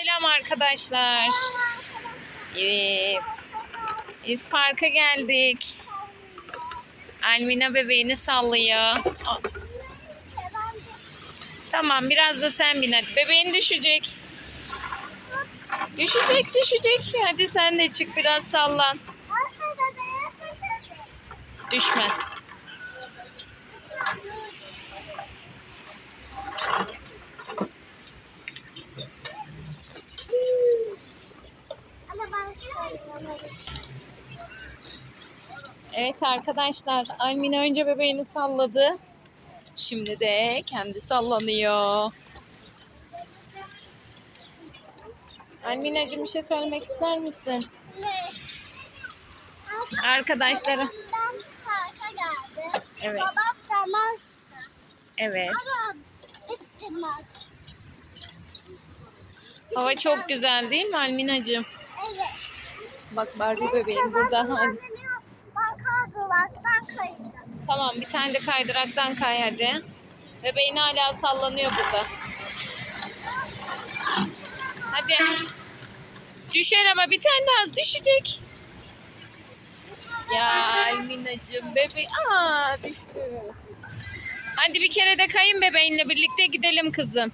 Selam arkadaşlar. Evet. Biz parka geldik. Almina bebeğini sallıyor. Tamam biraz da sen bin hadi. Bebeğin düşecek. Düşecek düşecek. Hadi sen de çık biraz sallan. Düşmez. Evet arkadaşlar Almina önce bebeğini salladı. Şimdi de kendi sallanıyor. Almina'cığım bir şey söylemek ister misin? Arkadaşlara. Ben parka geldim. Evet. Babam da maçtı. Evet. Ama bitti maç. Hava çok güzel değil mi Almina'cığım? Bak Barbie bebeğim burada. Ben kaydıraktan kaydım. Tamam bir tane de kaydıraktan kay hadi. Bebeğin hala sallanıyor burada. Hadi. Düşer ama bir tane daha düşecek. Ya Almina'cığım bebe Aa düştü. Hadi bir kere de kayın bebeğinle birlikte gidelim kızım.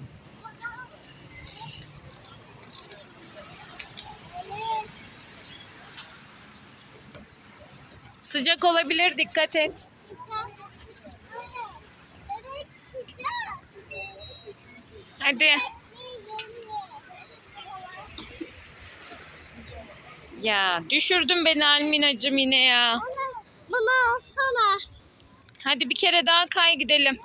Sıcak olabilir dikkat et. Hadi. Ya düşürdün beni Almina'cığım yine ya. Bana alsana. Hadi bir kere daha kay gidelim.